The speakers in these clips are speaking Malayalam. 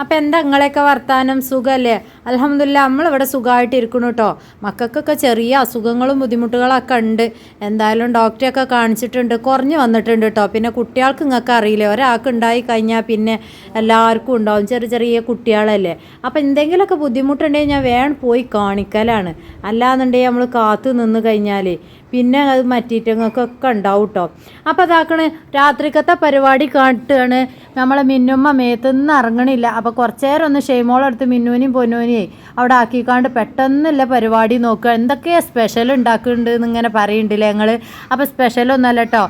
അപ്പോൾ എന്താ നിങ്ങളെയൊക്കെ വർത്താനം? സുഖമല്ലേ അലഹമില്ല നമ്മളിവിടെ സുഖമായിട്ട് ഇരിക്കണു കേട്ടോ മക്കൾക്കൊക്കെ ചെറിയ അസുഖങ്ങളും ബുദ്ധിമുട്ടുകളൊക്കെ ഉണ്ട്. എന്തായാലും ഡോക്ടറെയൊക്കെ കാണിച്ചിട്ടുണ്ട് കുറഞ്ഞു വന്നിട്ടുണ്ട് കേട്ടോ പിന്നെ കുട്ടികൾക്ക് നിങ്ങൾക്ക് അറിയില്ലേ ഒരാൾക്ക് ഉണ്ടായി കഴിഞ്ഞാൽ പിന്നെ എല്ലാവർക്കും ഉണ്ടാവും ചെറിയ ചെറിയ കുട്ടികളല്ലേ. അപ്പോൾ എന്തെങ്കിലുമൊക്കെ ബുദ്ധിമുട്ടുണ്ടെങ്കിൽ ഞാൻ വേണം പോയി കാണിക്കലാണ്. അല്ലാന്നുണ്ടെങ്കിൽ നമ്മൾ കാത്തു നിന്ന് കഴിഞ്ഞാൽ പിന്നെ അത് മറ്റീറ്റങ്ങൾക്കൊക്കെ ഉണ്ടാവും കേട്ടോ അപ്പോൾ അതാക്കണ് രാത്രിക്കത്തെ പരിപാടി കാട്ടുകയാണ് നമ്മളെ മിന്നുമ്മ മേത്തുനിന്ന് ഇറങ്ങണില്ല. അപ്പോൾ കുറച്ചേരം ഒന്ന് ഷെയ്മോളെടുത്ത് മിന്നുവിനെയും പൊന്നുവിനെയും അവിടെ ആക്കിക്കാണ്ട് പെട്ടെന്നല്ല പരിപാടി നോക്കുക. എന്തൊക്കെയാണ് സ്പെഷ്യൽ ഉണ്ടാക്കുന്നുണ്ട് എന്നിങ്ങനെ പറയുന്നുണ്ടല്ലേ ഞങ്ങൾ അപ്പോൾ സ്പെഷ്യലൊന്നല്ല കേട്ടോ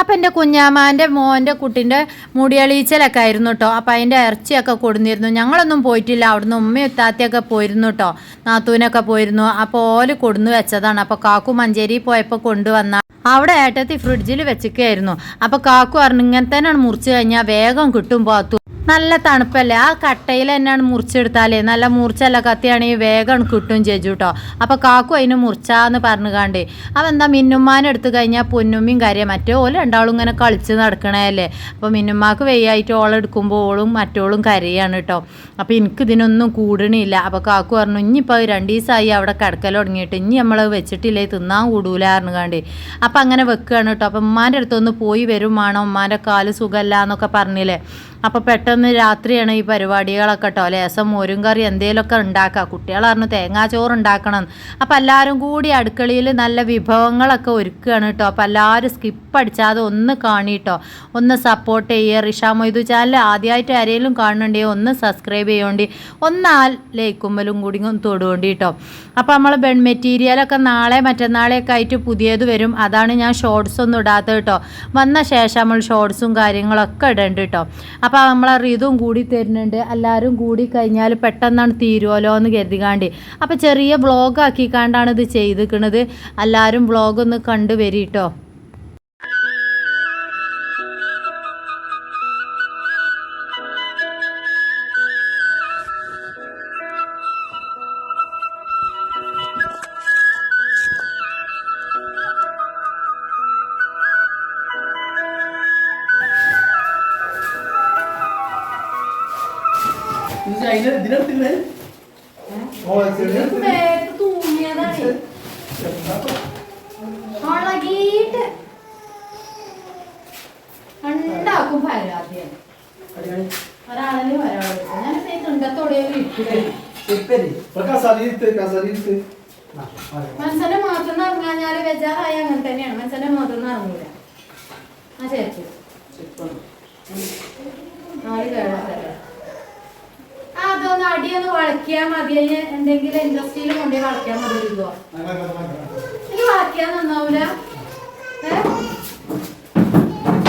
അപ്പം എന്റെ കുഞ്ഞാമാന്റെ മോന്റെ കുട്ടിന്റെ മുടിയളീച്ചലൊക്കെ ആയിരുന്നു കേട്ടോ അപ്പം അതിന്റെ ഇറച്ചിയൊക്കെ കൊടുന്നിരുന്നു. ഞങ്ങളൊന്നും പോയിട്ടില്ല. അവിടുന്ന് ഉമ്മയും ഉത്താത്തിയൊക്കെ പോയിരുന്നു കേട്ടോ നാത്തൂനൊക്കെ പോയിരുന്നു. അപ്പോൾ ഓൽ കൊടുന്നു വെച്ചതാണ്. അപ്പോൾ കാക്കു മഞ്ചേരി പോയപ്പോൾ കൊണ്ടുവന്ന അവിടെ ഏട്ടത്തി ഫ്രിഡ്ജിൽ വെച്ചിരിക്കുകയായിരുന്നു അപ്പോൾ കാക്കു പറഞ്ഞു ഇങ്ങനെ തന്നെയാണ് മുറിച്ച് കഴിഞ്ഞാൽ വേഗം കിട്ടും പാത്തു. നല്ല തണുപ്പല്ലേ? ആ കട്ടയിൽ തന്നെയാണ് മുറിച്ചെടുത്താലേ. നല്ല മുറിച്ചല്ല കത്തിയാണെങ്കിൽ വേഗം കിട്ടും ചേച്ചു കേട്ടോ അപ്പോൾ കാക്കു അതിന് മുറിച്ചാന്ന് പറഞ്ഞു കാണ്ടേ അപ്പം എന്താ മിന്നുമ്മാനെ എടുത്തു കഴിഞ്ഞാൽ പൊന്നുമ്മയും കാര്യം മറ്റേ ഓൽ രണ്ടാളും ഇങ്ങനെ കളിച്ച് നടക്കണേല്ലേ അപ്പോൾ മിന്നുമ്മാക്ക് വെയ്യായിട്ട് ഓളെടുക്കുമ്പോൾ ഓളും മറ്റോളും കരയാണ് കേട്ടോ അപ്പോൾ എനിക്ക് ഇതിനൊന്നും കൂടണില്ല. അപ്പോൾ കാക്കു പറഞ്ഞു ഇനിയിപ്പോൾ രണ്ട് ദിവസമായി അവിടെ കിടക്കൽ തുടങ്ങിയിട്ട്. ഇനി നമ്മൾ വെച്ചിട്ടില്ലേ? തിന്നാൻ കൂടൂല പറഞ്ഞു കാണ്ടേ അപ്പം അങ്ങനെ വെക്കുകയാണ് കേട്ടോ അപ്പം ഉമ്മാന്റെ അടുത്തൊന്ന് പോയി വരുമാണോ ഉമ്മാന്റെ കാൽ സുഖമല്ല എന്നൊക്കെ പറഞ്ഞില്ലേ? അപ്പോൾ പെട്ടെന്ന് രാത്രിയാണ് ഈ പരിപാടികളൊക്കെ കേട്ടോ ലേസം മോരും കറി എന്തെങ്കിലുമൊക്കെ ഉണ്ടാക്കുക കുട്ടികൾ പറഞ്ഞു തേങ്ങാച്ചോറ് ഉണ്ടാക്കണം. അപ്പോൾ എല്ലാവരും കൂടി അടുക്കളയിൽ നല്ല വിഭവങ്ങളൊക്കെ ഒരുക്കുകയാണ് കേട്ടോ അപ്പോൾ എല്ലാവരും സ്കിപ്പ് അടിച്ചാതെ ഒന്ന് കാണിട്ടോ ഒന്ന് സപ്പോർട്ട് ചെയ്യുക റിഷാ മൊയ്തു ചാനൽ ആദ്യമായിട്ട് ആരെങ്കിലും കാണുന്നുണ്ടെങ്കിൽ ഒന്ന് സബ്സ്ക്രൈബ് ചെയ്യേണ്ടി. ഒന്ന് ആ ലൈക്കുമ്പലും കൂടി തൊടുകൊണ്ടി കേട്ടോ അപ്പോൾ നമ്മൾ ബെൺ മെറ്റീരിയലൊക്കെ നാളെ മറ്റന്നാളെയൊക്കെ ആയിട്ട് പുതിയത് വരും. അതാണ് ഞാൻ ഷോർട്സ് ഒന്നും ഇടാത്തത് കേട്ടോ വന്ന ശേഷം നമ്മൾ ഷോർട്സും കാര്യങ്ങളൊക്കെ ഇടണ്ട് കേട്ടോ അപ്പോൾ നമ്മൾ ഇതും കൂടി തരുന്നുണ്ട്. എല്ലാവരും കൂടി കഴിഞ്ഞാൽ പെട്ടെന്നാണ് തീരുമല്ലോ എന്ന് കരുതിക്കാണ്ട്. അപ്പോൾ ചെറിയ വ്ളോഗ് ആക്കിക്കാണ്ടാണ് ഇത് ചെയ്തിരിക്കുന്നത് എല്ലാവരും വ്ളോഗ് ഒന്ന് കണ്ടു വരി കേട്ടോ ഇതിനെടുത്തില്ലേ? പരാതിയാണ്. ഒരാളെ ഒരാളെ ഞാൻ. മനസ്സിന്റെ മാത്രം ഇറങ്ങാഞ്ഞാൽ ബെജാറായ അങ്ങനെ തന്നെയാണ്. മനസ്സിന്റെ മാത്രം ഇറങ്ങൂല ആ ചേച്ചി. നാല് ആ അതൊന്ന് ഒന്ന് വളക്കിയാ മതി. അതിന് എന്തെങ്കിലും ഇൻഡസ്ട്രിയിൽ കൊണ്ടുപോയി വളക്കിയാൽ മതി ഇതോ ഇനി വളക്കിയാൽ നന്നാവൂല.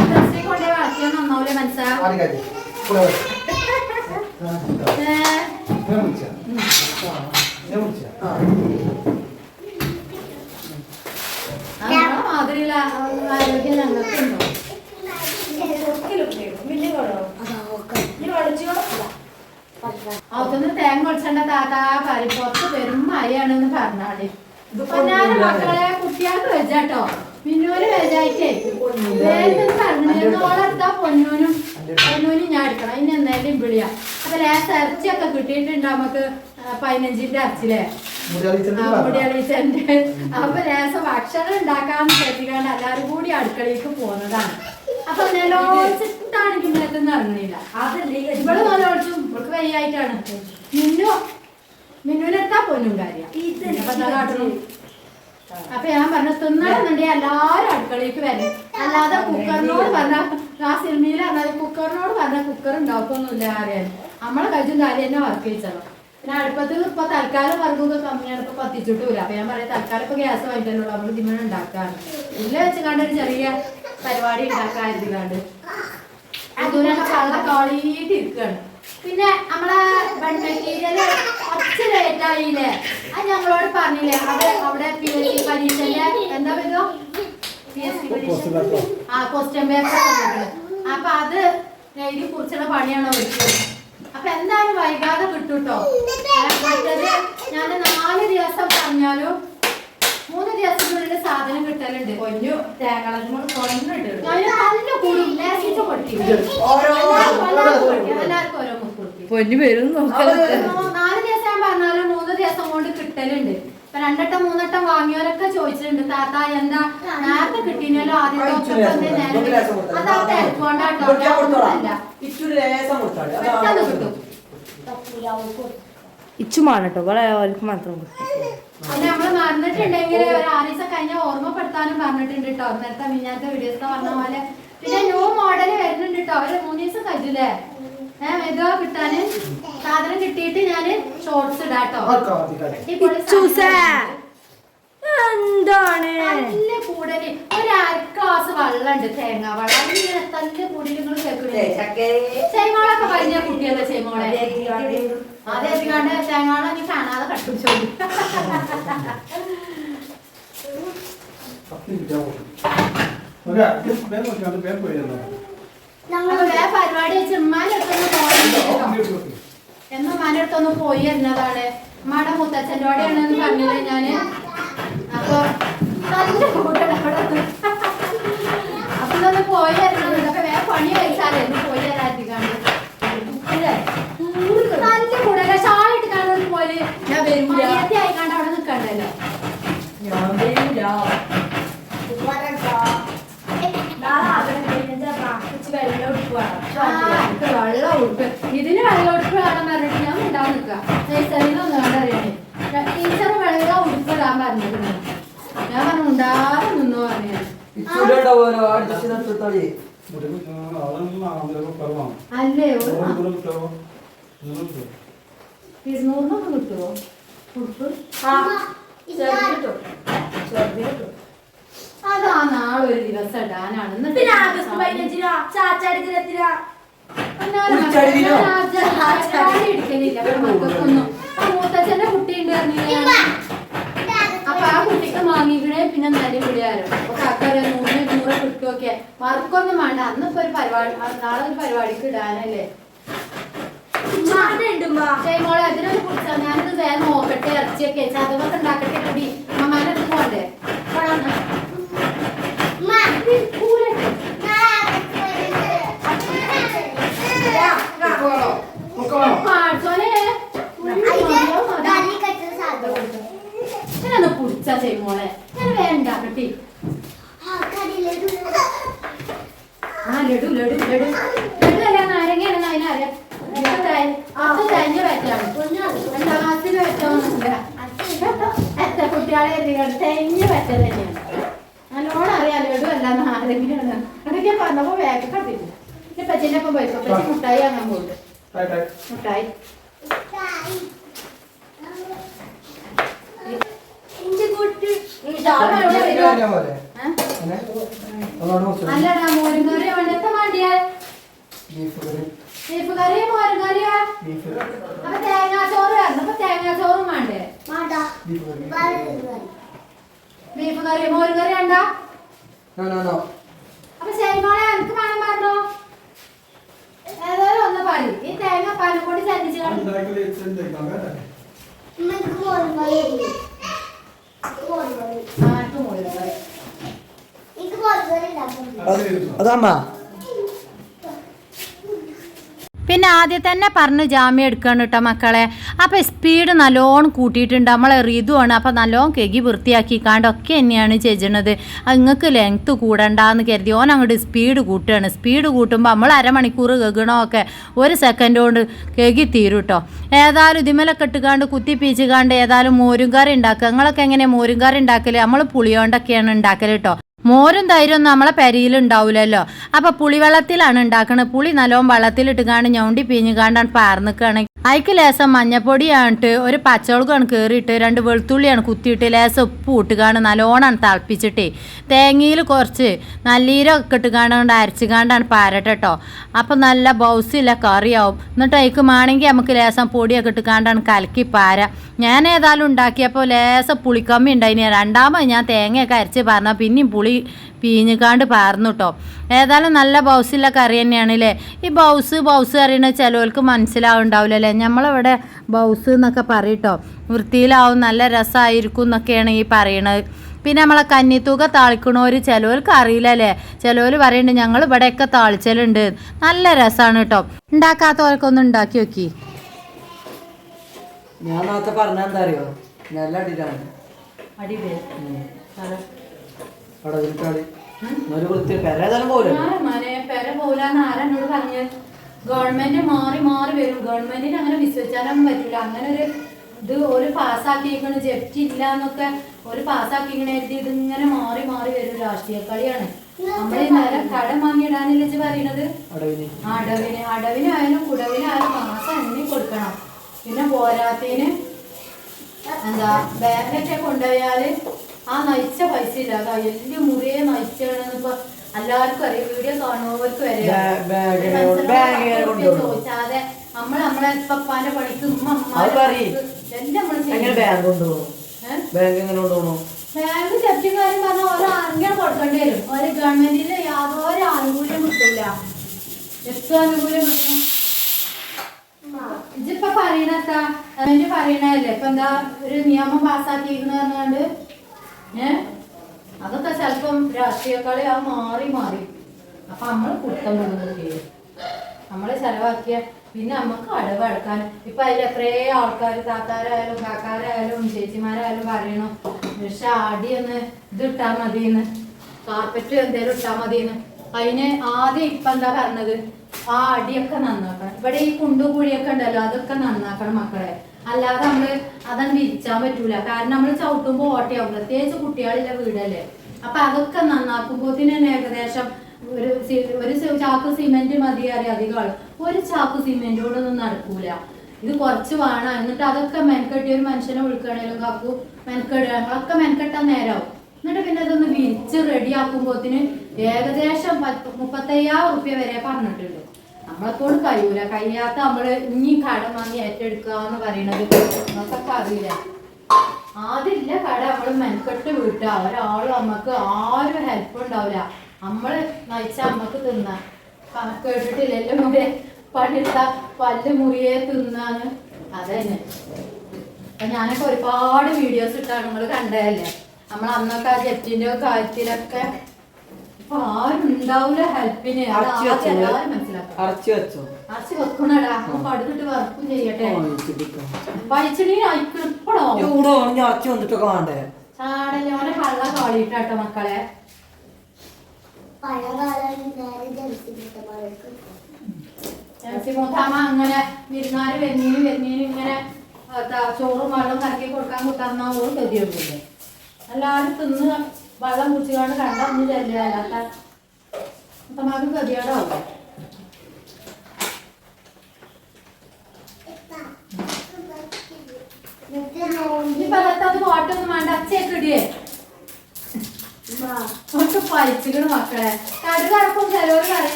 ഇൻഡസ്ട്രി കൊണ്ടുപോയി വളക്കിയാൽ നന്നാവൂല മനസ്സാ. ആര് ആരോഗ്യം ഇവിടെ വരൂ. ആ, ഇതാ. ഏ ഇങ്ങനെ വിളിച്ചാ. ആ, ഇങ്ങനെ വിളിച്ചാ. ആ. നമ്മളെ മാതിരിയുള്ള ആരോഗ്യം ഞങ്ങൾക്കുണ്ടോ അതൊന്ന് തേങ്ങ ഒളിച്ചണ്ട താത്താ പുറത്ത് പെരും മഴയാണെന്ന് പറഞ്ഞാൽ. പൊന്നാന മക്കളെ കുട്ടികൾക്ക് വെച്ചാട്ടോ മിന്നൂര് വെച്ചായിട്ടേ വേഗം പറഞ്ഞു ഓളെടുത്താ പൊന്നൂനും പൊന്നൂനും ഞാൻ എടുക്കണം. ഇനി എന്തായാലും വിളിയാ. അപ്പൊ ലേസ് ഇറച്ചിയൊക്കെ കിട്ടിയിട്ടുണ്ട് നമുക്ക് പതിനഞ്ചിന്റെ? മുടിയളീച്ചന്റെ. അപ്പൊ ലേസം ഭക്ഷണം ഉണ്ടാക്കാൻ കരുതിക്കാണ്ട് എല്ലാരും കൂടി അടുക്കളയിലേക്ക് പോകുന്നതാണ്. അപ്പൊ നിലോച്ചിട്ടാണെങ്കിൽ മേത്തൊന്നും ഇറങ്ങണില്ല ഇവൾ നലോച്ചും ഇവൾക്ക് വയ്യായിട്ടാണ്. മിന്നു മിന്നുവിനെത്താ പൊന്നും കാര്യം? അപ്പൊ ഞാൻ പറഞ്ഞു തിന്നണമെന്നുണ്ടെങ്കിൽ എല്ലാരും അടുക്കളയിലേക്ക് വരും അല്ലാതെ കുക്കറിനോട് പറഞ്ഞ ആ സിനിമയിൽ അല്ലാതെ കുക്കറിനോട് പറഞ്ഞ കുക്കർ ഉണ്ടാക്കൊന്നുമില്ല അറിയാൻ നമ്മളെ കഴിച്ചും കാര്യം തന്നെ വർക്ക് ചെയ്യിച്ചല്ലോ പിന്നെ അടുപ്പത്ത് ഇപ്പൊ തൽക്കാലം വർക്കൊക്കെ കമ്മിയാണ് ഇപ്പൊ കത്തിച്ചിട്ടില്ല അപ്പൊ ഞാൻ പറയാം തൽക്കാലം ഇപ്പൊ ഗ്യാസ് വാങ്ങിക്കാനുള്ളൂ നമ്മൾ ഇതിങ്ങനെ ഉണ്ടാക്കാറ് ഇല്ല വെച്ച് കണ്ടൊരു ചെറിയ പരിപാടി ഉണ്ടാക്കാതിരിക്കാണ്ട്. കാളിയിട്ട് ഇരിക്കുകയാണ് പിന്നെ നമ്മളെ മെറ്റീരിയൽ കുറച്ച് ലേറ്റ് ആയില്ലേ? അത് ഞങ്ങളോട് പറഞ്ഞില്ലേ അത് അവിടെ പി എസ് സി പരീക്ഷന്റെ എന്താ പറയുക പി എസ് സി പരീക്ഷ? ആ ക്വസ്റ്റ്യൻ പേപ്പർ അപ്പൊ അത് എഴുതി കുറിച്ചുള്ള പണിയാണ് വിളിച്ചത് അപ്പൊ എന്തായാലും വൈകാതെ കിട്ടൂട്ടോ. മറ്റത് ഞാൻ നാല് ദിവസം പറഞ്ഞാലും മൂന്ന് ദിവസത്തിനുള്ളിൽ സാധനം കിട്ടലുണ്ട്. കൊഞ്ഞു തേങ്ങ നല്ല കൂടും. പൊന്നു വരും നാല് ദിവസം ഞാൻ പറഞ്ഞാലും മൂന്ന് ദിവസം കൊണ്ട് കിട്ടലുണ്ട്. ഇപ്പൊ രണ്ടട്ടം മൂന്നട്ടം വാങ്ങിയവരൊക്കെ ചോദിച്ചിട്ടുണ്ട്. താത്ത എന്താ? നേരത്തെ കിട്ടിയല്ലോ ആദ്യത്തെ ഇച്ചു മാറട്ടോ? അതാ കിട്ടും. ഇച്ചുമാണ് കേട്ടോ. ഇവിടെ അവർക്ക് മാത്രം നമ്മൾ മറന്നിട്ടുണ്ടെങ്കിൽ ഒരു ആറീസം കഴിഞ്ഞാൽ ഓർമ്മപ്പെടുത്താനും പറഞ്ഞിട്ടുണ്ട് കേട്ടോ. നേരത്തെ മിഞ്ഞാത്ത വീഡിയോസ് പറഞ്ഞ പോലെ പിന്നെ ന്യൂ മോഡൽ വരുന്നുണ്ട് കേട്ടോ അവർ മൂന്ന് ദിവസം കഴിച്ചില്ലേ ഏഹ് ഇതോ കിട്ടാന്? സാധനം കിട്ടിയിട്ട് ഞാൻ ഷോർട്സ് ഇടാട്ടോ. എന്താണ്? നല്ല കൂടൽ. ഒരു അര ഗ്ലാസ് വെള്ളമുണ്ട്. തേങ്ങ വെള്ളം. ഇങ്ങനെ തല്ല് കൂടി നിങ്ങൾ കേൾക്കില്ലേ പറഞ്ഞ കുട്ടിയല്ലേ ചേമോളെ അതെ കണ്ട് തേങ്ങോളെ നീ കാണാതെ കട്ടുപിടിച്ചോളൂ അപ്പൊ വേറെ പരിപാടി വെച്ച് എന്ന് ഉമ്മാന്റെ അടുത്തൊന്ന് പോയി വരുന്നതാണ്. ഉമ്മയുടെ മുത്തച്ഛന്റെ കൂടെയാണെന്ന് പറഞ്ഞില്ലേ ഞാൻ? അപ്പൊ നല്ല കൂട്ടം അവിടെ. അപ്പൊ ഇതൊന്ന് പോയി അപ്പൊ വേറെ പണി കഴിച്ചാലേ ഒന്ന് പോയി തരാത്തിക്കാണ്ട് നല്ല കൂടല ഷാളിട്ട് കാണുന്നത് പോലെ ഞാൻ വരൂല. ആയിക്കാണ്ട് അവിടെ നിക്കണ്ടല്ലോ ഞാൻ വരൂല. ആ, എനിക്ക് വെള്ളം ഉടുപ്പ് ഇതിന് വെള്ളം ഉടുപ്പ് വേണം പറഞ്ഞിട്ട് ഞാൻ ഉണ്ടാവും നിൽക്കാം നഴ്സറിയിലൊന്നും കണ്ടറിയാനേ ടീച്ചർ വെള്ളം പറഞ്ഞിട്ടുണ്ട് ഞാൻ പറഞ്ഞു ഉണ്ടാവും നിന്നോ പറഞ്ഞു അല്ലേ ഇരുന്നൂറിനൊക്കെ കിട്ടുമോ അതാ നാളെ ഒരു ദിവസം ഇടാനാണ്. എന്നിട്ട് മൂത്തച്ഛന്റെ കുട്ടി ഉണ്ട് അപ്പൊ ആ കുട്ടിക്ക് വാങ്ങിക്കണേ പിന്നെ നരി വിളിയാരോ അപ്പൊ കാക്കൊരു നൂറ് നൂറ് കിട്ടുമൊക്കെ മറക്കൊന്നും വേണ്ട. അന്നിപ്പോ ഒരു പരിപാടി നാളെ ഒരു പരിപാടിക്ക് ഇടാനല്ലേ? മോളെ അതിനൊരു കുറിച്ചാ ഞാനിത് വേഗം നോക്കട്ടെ ഇറച്ചിയൊക്കെ ചതവൊക്കെ ഉണ്ടാക്കട്ടെ കൂടി. അമ്മമാരുടെ അടുത്ത് പോണ്ടേ? പാഴ്സോനെ. ഞാനൊന്ന് പുടിച്ചാ ചെയ്യുമോളെ ഞാൻ വേണ്ട കട്ടി. ആ ലഡു ലഡു ലഡു. ലഡു അല്ല നാരങ്ങയാണെന്ന് അതിനറിയാം അത് തേഞ്ഞ രണ്ടാം ക്ലാസ്സിൽ വെച്ചോന്നില്ല എത്ര കുട്ടികളെ എത്തിക്കാണ് തേഞ്ഞ വെച്ച തന്നെയാണ്. നല്ലോണം അറിയാം ലഡു അല്ല നാരങ്ങയാണ് അതൊക്കെ പറഞ്ഞപ്പോ വേഗം കണ്ടില്ല അച്ഛന്റെ ഒപ്പം പോയിക്കോ പക്ഷെ മുട്ടായി വാങ്ങാൻ പോകുന്നുണ്ട് മുട്ടായി ഏ? അല്ലടാ മോരും കറി എവിടത്തെ മാണ്ടിയാ? ബീഫ് കറിയോ മോരും കറിയോ. അപ്പൊ തേങ്ങാച്ചോറ് വരണം. അപ്പൊ തേങ്ങാച്ചോറും വേണ്ടേ ബീഫ് കറി. മോരും കറി വേണ്ട? അപ്പൊ ശരിമോളെ എനിക്ക് വേണം പറഞ്ഞോ? ഏതായാലും ഒന്ന് പാൽ ഈ തേങ്ങ പാലും കൂടി ചതിച്ച് കളഞ്ഞു ആ എനിക്ക് മോരും കറി അതമ്മ പിന്നെ ആദ്യം തന്നെ പറഞ്ഞ് ജാമ്യം എടുക്കണം കേട്ടോ മക്കളെ. അപ്പോൾ സ്പീഡ് നല്ലോണം കൂട്ടിയിട്ടുണ്ട്. നമ്മളെ ഋതുവാണ് അപ്പോൾ നല്ലോണം കെകി വൃത്തിയാക്കി കാണ്ടൊക്കെ തന്നെയാണ് ചെയ്യണത്. നിങ്ങൾക്ക് ലെങ്ത്ത് കൂടണ്ടാന്ന് കരുതി ഓൻ അങ്ങോട്ട് സ്പീഡ് കൂട്ടുകയാണ് സ്പീഡ് കൂട്ടുമ്പോൾ നമ്മൾ അരമണിക്കൂർ കെകണമൊക്കെ ഒരു സെക്കൻഡ് കൊണ്ട് കെകി തീരും കേട്ടോ ഏതായാലും ഇതിമലൊക്കെ ഇട്ടുകാണ്ട് കുത്തിപ്പീച്ചുകാണ്ട് ഏതായാലും മോരും കറി ഉണ്ടാക്കുക. നിങ്ങളൊക്കെ എങ്ങനെയാണ് മോരും കറി ഉണ്ടാക്കൽ നമ്മൾ പുളിയോണ്ടൊക്കെയാണ് ഉണ്ടാക്കൽ കേട്ടോ മോരും തൈരൊന്നും നമ്മളെ പെരിയിൽ ഉണ്ടാവില്ലല്ലോ അപ്പൊ പുളിവെള്ളത്തിലാണ് ഉണ്ടാക്കുന്നത് പുളി നല്ലോണം വെള്ളത്തിലിട്ടുകാണ്ട് ഞൗണ്ടി പിഞ്ഞുകാണ്ടാണ് പാർന്നിക്കുകയാണെങ്കിൽ അതിക്ക് ലേസം മഞ്ഞപ്പൊടിയാണിട്ട് ഒരു പച്ചവളക്കാണ് കയറിയിട്ട് രണ്ട് വെളുത്തുള്ളിയാണ് കുത്തിയിട്ട് ലേസം ഉപ്പ് ഇട്ടുകാണ് നല്ലോണമാണ് തിളപ്പിച്ചിട്ടേ തേങ്ങയിൽ കുറച്ച് നല്ലീരൊക്കെ ഇട്ടുകാണ്ട് അരച്ചുകാണ്ടാണ് കാണ്ടാണ് കേട്ടോ അപ്പം നല്ല ബൗസില്ല കറിയാവും. എന്നിട്ട് അതിക്ക് വേണമെങ്കിൽ നമുക്ക് ലേസം പൊടിയൊക്കെ ഇട്ടുകാണ്ടാണ് കലക്കി പാര. ഞാൻ ഏതായാലും ഉണ്ടാക്കിയപ്പോൾ ലേസം പുളിക്കമ്മി ഉണ്ടായിരുന്നു രണ്ടാമത് ഞാൻ തേങ്ങയൊക്കെ അരച്ച് പറഞ്ഞാൽ പിന്നെയും പുളി പീഞ്ഞിക്കാണ്ട് പാർന്നു കേട്ടോ ഏതായാലും നല്ല ബൗസില്ല കറി തന്നെയാണ് അല്ലേ ഈ ബൗസ് ബൗസ് അറിയണ ചിലവർക്ക് മനസ്സിലാവുണ്ടാവില്ലല്ലേ നമ്മളിവിടെ ബൗസ് എന്നൊക്കെ പറയട്ടോ വൃത്തിയിലാവും നല്ല രസമായിരിക്കും എന്നൊക്കെയാണ് ഈ പറയണത് പിന്നെ നമ്മളെ കന്നിത്തൂക താളിക്കണോര് ചിലവർക്ക് അറിയില്ലല്ലേ? ചിലവർ പറയുന്നുണ്ട് ഞങ്ങൾ ഇവിടെയൊക്കെ താളിച്ചലുണ്ട്. നല്ല രസമാണ് കേട്ടോ ഉണ്ടാക്കാത്തവർക്കൊന്നും ഉണ്ടാക്കി നോക്കി. ഞാൻ നേരത്തെ പറഞ്ഞ എന്താ അറിയോ? നല്ല അടിയിലാണ്. അവിടെ വിളിച്ചാളി ഒരു വൃത്തി പെരേതായാലും പോലെ എന്നോട് പറഞ്ഞ്? ഗവൺമെന്റ് മാറി മാറി വരും. ഗവൺമെന്റിന് അങ്ങനെ വിശ്വസിച്ചാലൊന്നും പറ്റില്ല അങ്ങനെ ഒരു ഇത് ഒരു പാസ്സാക്കിയിരിക്കണ ജപ്തി ഇല്ല എന്നൊക്കെ ഒരു പാസ്സാക്കിക്കണ എഴുതി ഇതിങ്ങനെ മാറി മാറി വരും രാഷ്ട്രീയ കളിയാണ് നമ്മളെ നേരം കടം വാങ്ങിയിടാനില്ല പറയുന്നത് അടവിന്. അടവിന്. അടവിനായാലും കുടവിനായാലും മാസം എണ്ണി കൊടുക്കണം. പിന്നെ പോരാത്തതിന് എന്താ ബാങ്കിലൊക്കെ കൊണ്ടുപോയാൽ ആ നയിച്ച പൈസ ഇല്ലാതെ. വലിയ മുറിയെ നയിച്ചാണെന്ന് ഇപ്പൊ എല്ലാവർക്കും അറിയാം. വീഡിയോ കാണുന്നവർക്ക് വരെ. ചോദിച്ചാതെ നമ്മൾ നമ്മളെ പപ്പാന്റെ പണിക്ക് ഉമ്മ. എല്ലാം നമ്മൾ ബാങ്ക് കൊണ്ടുപോകണു ബാങ്ക് എങ്ങനെ കൊണ്ടുപോകണു ബാങ്ക് ജപ്തിക്കാരും പറഞ്ഞ ഓരോ ആനുകൂല്യം കൊടുക്കേണ്ടി വരും. ഓരോ ഗവൺമെന്റിന്റെ യാതൊരു ആനുകൂല്യം കിട്ടില്ല എത്ര ആനുകൂല്യം കിട്ടും ഇതിപ്പോ പറയണത്താ പറയണല്ലേ ഇപ്പൊ എന്താ ഒരു നിയമം പാസ്സാക്കിയിരുന്നു പറഞ്ഞാണ്ട് ഏ? അതൊക്കെ ചിലപ്പം രാഷ്ട്രീയക്കാളെ കളി ആ മാറി മാറി. അപ്പൊ നമ്മൾ കുട്ടം ചെയ്യും. നമ്മൾ ചെലവാക്കിയ പിന്നെ നമുക്ക് അടവ് അടക്കാൻ. ഇപ്പൊ അതിൽ എത്രയേ ആൾക്കാർ താത്താരായാലും കാക്കാരായാലും ചേച്ചിമാരായാലും പറയണു പക്ഷെ ആടിയൊന്ന് ഇത് ഇട്ടാ മതിന്ന് കാർപ്പറ്റ് എന്തേലും ഇട്ടാ മതിന്ന് അതിന് ആദ്യം ഇപ്പൊ എന്താ പറഞ്ഞത്? ആ അടിയൊക്കെ നന്നാക്കണം. ഇവിടെ ഈ കുണ്ടും കുഴിയൊക്കെ ഉണ്ടല്ലോ അതൊക്കെ നന്നാക്കണം മക്കളെ. അല്ലാതെ നമ്മൾ അതങ്ങ് വിരിച്ചാൻ പറ്റൂല. കാരണം നമ്മൾ ചവിട്ടുമ്പോൾ ഓട്ടയാവും പ്രത്യേകിച്ച് കുട്ടികളിലെ വീടല്ലേ. അപ്പൊ അതൊക്കെ നന്നാക്കുമ്പോത്തിന് തന്നെ ഏകദേശം ഒരു ഒരു ചാക്ക് സിമെന്റ് മതി അറിയാം അധികം ഒരു ചാക്ക് സിമെന്റ് ഒന്നും നടക്കൂല. ഇത് കുറച്ച് വേണം. എന്നിട്ട് അതൊക്കെ മെനക്കെട്ടി ഒരു മനുഷ്യനെ വിളിക്കണേലും കാക്കു മെനക്കെടുക അതൊക്കെ മെനക്കെട്ടാൻ നേരാവും. എന്നിട്ട് പിന്നെ ഇതൊന്ന് വിരിച്ച് റെഡി ആക്കുമ്പോത്തിന് ഏകദേശം പത്ത് മുപ്പത്തയ്യായിരം റുപ്യ വരെ പറഞ്ഞിട്ടുണ്ട്. നമ്മളെക്കൊണ്ട് കഴിയൂല. കഴിയാത്ത നമ്മൾ ഇനി കടം വാങ്ങി ഏറ്റെടുക്കുക എന്ന് പറയണത് നമുക്കൊക്കെ അറിയില്ല. ആദ്യമില്ല കട നമ്മൾ മെനക്കെട്ട് വീട്ടുക ഒരാളും നമുക്ക് ആരും ഹെൽപ്പ് ഉണ്ടാവില്ല നമ്മൾ നയിച്ച നമുക്ക് തിന്ന. കേട്ടിട്ടില്ലല്ലോ മുറേ പണിട്ട പല്ല് മുറിയെ തിന്നാന്ന്. അതന്നെ. അപ്പൊ ഞാനൊക്കെ ഒരുപാട് വീഡിയോസ് ഇട്ടാണ് നിങ്ങൾ കണ്ടതല്ലേ? നമ്മൾ അന്നൊക്കെ ആ ജെറ്റിന്റെ കാര്യത്തിലൊക്കെ ഇപ്പൊ ആരും ഉണ്ടാവില്ല ഹെൽപ്പിന് അത് അരച്ച് ആദ്യം എല്ലാവരും അരച്ച് വെച്ചോ. അരച്ചു വെക്കണടാ. കടുകിട്ട് വറുക്കും ചെയ്യട്ടെ. ഇവിടെ വേണമെങ്കിൽ അരച്ച് വന്നിട്ടൊക്കെ വേണ്ടേ? കള്ള കാളിയിട്ടാട്ടോ മക്കളെ. അങ്ങനെ വിരുന്നാര് വരുന്നീനും വരുന്നീനും ഇങ്ങനെ ചോറും വെള്ളം കറക്കി കൊടുക്കാൻ കൂട്ടാന്ന ഒരു ഗതിയൊന്നുമില്ല എല്ലാവരും തിന്ന് വെള്ളം കുടിച്ചുകൊണ്ട് കണ്ടറിഞ്ഞ് ചെല്ലാത്ത അല്ലാത്ത മൂത്തമ്മക്ക് ഗതിയോടാവും കോട്ടൊന്നും വേണ്ട ഇടിയേ. മക്കളെ. കടുക്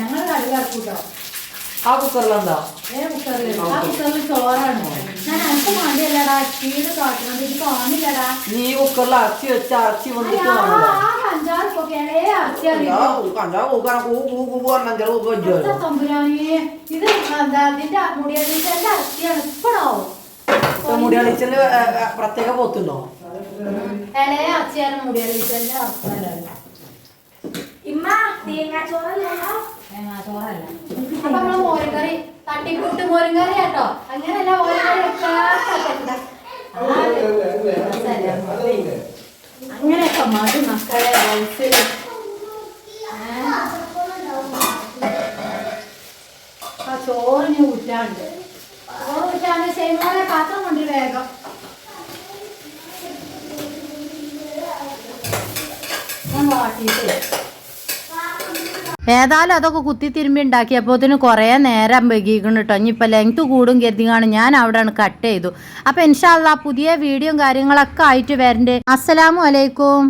ഞങ്ങൾ കടുക് ആ ഏ കുക്കറിൽ ആ കുക്കറിൽ ചോറാണ്. ഞാൻ കാട്ടണം ഇത് കാണില്ലടാ നീ കുക്കറിൽ അച്ചി വെച്ച് അച്ചി വന്നിട്ട് അഞ്ചാറ് പൊക്കേ അറിയോ ഇത് എന്താ? ഇതിന്റെ മുടിയതിന്റെ എന്റെ അരച്ചിയാണ് മുടിയാളിച്ചൽ പ്രത്യേക പോത്തുണ്ടോ? ഇളയ ഇമ്മ തേങ്ങാച്ചോറല്ല. അപ്പൊ നമ്മൾ തട്ടിക്കൂട്ട് കേട്ടോ. അങ്ങനെയല്ല അങ്ങനെയൊക്കെ മതി മക്കളെ ആ ചോറിന് ഊറ്റാണ്ട് വേഗം. ഏതായാലും അതൊക്കെ കുത്തി തിരുമ്പി ഉണ്ടാക്കിയപ്പോത്തിന് കുറേ നേരം വൈകിക്കണം കേട്ടോ ഇനിയിപ്പോൾ ലെങ്ത് കൂടും കരുതിയാണ് ഞാൻ അവിടെയാണ് കട്ട് ചെയ്തു. അപ്പോൾ ഇൻഷാല്ല പുതിയ വീഡിയോയും കാര്യങ്ങളൊക്കെ ആയിട്ട് വരണ്ടേ. അസ്സലാമു അലൈക്കും.